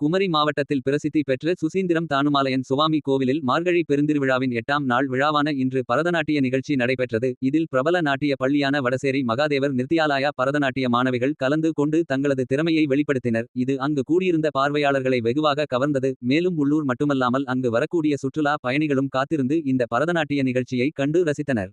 குமரி மாவட்டத்தில் பிரசித்தி பெற்ற சுசீந்திரம் தானுமாலயன் சுவாமி கோவிலில் மார்கழி பெருந்திருவிழாவின் எட்டாம் நாள் விழாவான இன்று பரதநாட்டிய நிகழ்ச்சி நடைபெற்றது. இதில் பிரபல நாட்டிய பள்ளியான வடசேரி மகாதேவர் நிர்த்தியாலாயா பரதநாட்டிய மாணவிகள் கலந்து கொண்டு தங்களது திறமையை வெளிப்படுத்தினர். இது அங்கு கூடியிருந்த பார்வையாளர்களை வெகுவாக கவர்ந்தது. மேலும் உள்ளூர் மட்டுமல்லாமல் அங்கு வரக்கூடிய சுற்றுலா பயணிகளும் காத்திருந்து இந்த பரதநாட்டிய நிகழ்ச்சியை கண்டு ரசித்தனர்.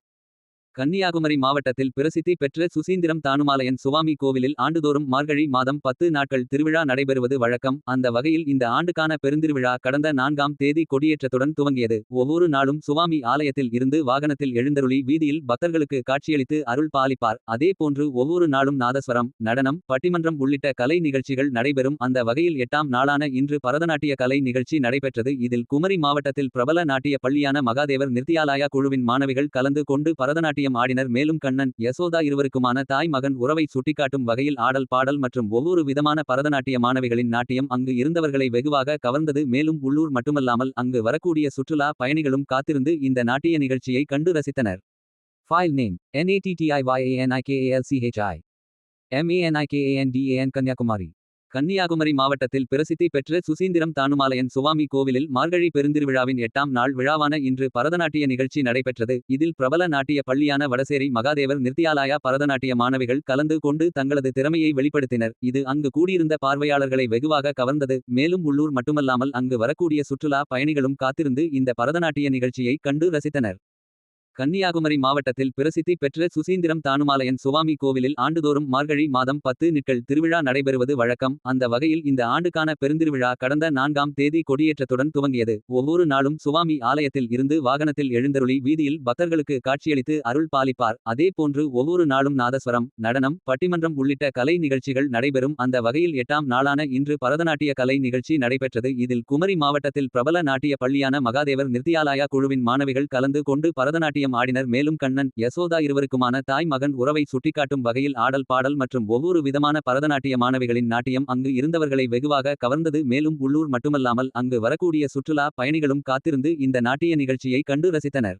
கன்னியாகுமரி மாவட்டத்தில் பிரசித்தி பெற்ற சுசீந்திரம் தானுமாலயன் சுவாமி கோவிலில் ஆண்டுதோறும் மார்கழி மாதம் பத்து நாட்கள் திருவிழா நடைபெறுவது வழக்கம். அந்த வகையில் இந்த ஆண்டுக்கான பெருந்திருவிழா கடந்த நான்காம் தேதி கொடியேற்றத்துடன் துவங்கியது. ஒவ்வொரு நாளும் சுவாமி ஆலயத்தில் இருந்து வாகனத்தில் எழுந்தருளி வீதியில் பக்தர்களுக்கு காட்சியளித்து அருள் பாலிப்பார். அதே போன்று ஒவ்வொரு நாளும் நாதஸ்வரம் நடனம் பட்டிமன்றம் உள்ளிட்ட கலை நிகழ்ச்சிகள் நடைபெறும். அந்த வகையில் எட்டாம் நாளான இன்று பரதநாட்டிய கலை நிகழ்ச்சி நடைபெற்றது. இதில் குமரி மாவட்டத்தில் பிரபல நாட்டிய பள்ளியான மகாதேவர் நிர்த்தியாலயா குழுவின் மாணவிகள் கலந்து கொண்டு பரதநாட்டிய நாட்டியம் ஆடினர் மேலும் கண்ணன் யசோதா இருவருக்குமான தாய் மகன் உறவை சுட்டிக்காட்டும் வகையில் ஆடல் பாடல் மற்றும் ஒவ்வொரு விதமான பரதநாட்டிய மாணவிகளின் நாட்டியம் அங்கு இருந்தவர்களை வெகுவாக கவர்ந்தது. மேலும் உள்ளூர் மட்டுமல்லாமல் அங்கு வரக்கூடிய சுற்றுலா பயணிகளும் காத்திருந்து இந்த நாட்டிய நிகழ்ச்சியை கண்டு ரசித்தனர். ஃபைல் நேம் NATTIYANIKALCHI MANIKANDAN கன்னியாகுமரி. கன்னியாகுமரி மாவட்டத்தில் பிரசித்தி பெற்ற சுசீந்திரம் தானுமாலயன் சுவாமி கோவிலில் மார்கழி பெருந்திருவிழாவின் எட்டாம் நாள் விழாவான இன்று பரதநாட்டிய நிகழ்ச்சி நடைபெற்றது. இதில் பிரபல நாட்டிய பள்ளியான வடசேரி மகாதேவர் நிர்த்தியாலாயா பரதநாட்டிய மாணவிகள் கலந்து கொண்டு தங்களது திறமையை வெளிப்படுத்தினர். இது அங்கு கூடியிருந்த பார்வையாளர்களை வெகுவாக கவர்ந்தது. மேலும் உள்ளூர் மட்டுமல்லாமல் அங்கு வரக்கூடிய சுற்றுலா பயணிகளும் காத்திருந்து இந்த பரதநாட்டிய நிகழ்ச்சியை கண்டு ரசித்தனர். கன்னியாகுமரி மாவட்டத்தில் பிரசித்தி பெற்ற சுசீந்திரம் தானுமாலயன் சுவாமி கோவிலில் ஆண்டுதோறும் மார்கழி மாதம் பத்து நிட்கள் திருவிழா நடைபெறுவது வழக்கம். அந்த வகையில் இந்த ஆண்டுக்கான பெருந்திருவிழா கடந்த நான்காம் தேதி கொடியேற்றத்துடன் துவங்கியது. ஒவ்வொரு நாளும் சுவாமி ஆலயத்தில் இருந்து வாகனத்தில் எழுந்தருளி வீதியில் பக்தர்களுக்கு காட்சியளித்து அருள் பாலிப்பார். அதே போன்று ஒவ்வொரு நாளும் நாதஸ்வரம் நடனம் பட்டிமன்றம் உள்ளிட்ட கலை நிகழ்ச்சிகள் நடைபெறும். அந்த வகையில் எட்டாம் நாளான இன்று பரதநாட்டிய கலை நிகழ்ச்சி நடைபெற்றது. இதில் குமரி மாவட்டத்தில் பிரபல நாட்டிய பள்ளியான மகாதேவர் நிர்த்தியாலயா குழுவின் மாணவிகள் கலந்து கொண்டு பரதநாட்டிய நாட்டியம் ஆடினர். மேலும் கண்ணன் யசோதா இருவருக்குமான தாய் மகன் உறவை சுட்டிக்காட்டும் வகையில் ஆடல் பாடல் மற்றும் ஒவ்வொரு விதமான பரதநாட்டிய மாணவிகளின் நாட்டியம் அங்கு இருந்தவர்களை வெகுவாக கவர்ந்தது. மேலும் உள்ளூர் மட்டுமல்லாமல் அங்கு வரக்கூடிய சுற்றுலா பயணிகளும் காத்திருந்து இந்த நாட்டிய நிகழ்ச்சியை கண்டு ரசித்தனர்.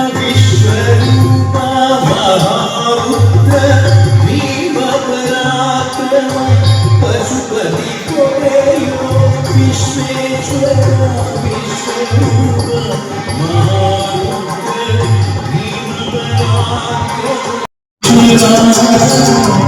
一张嘴。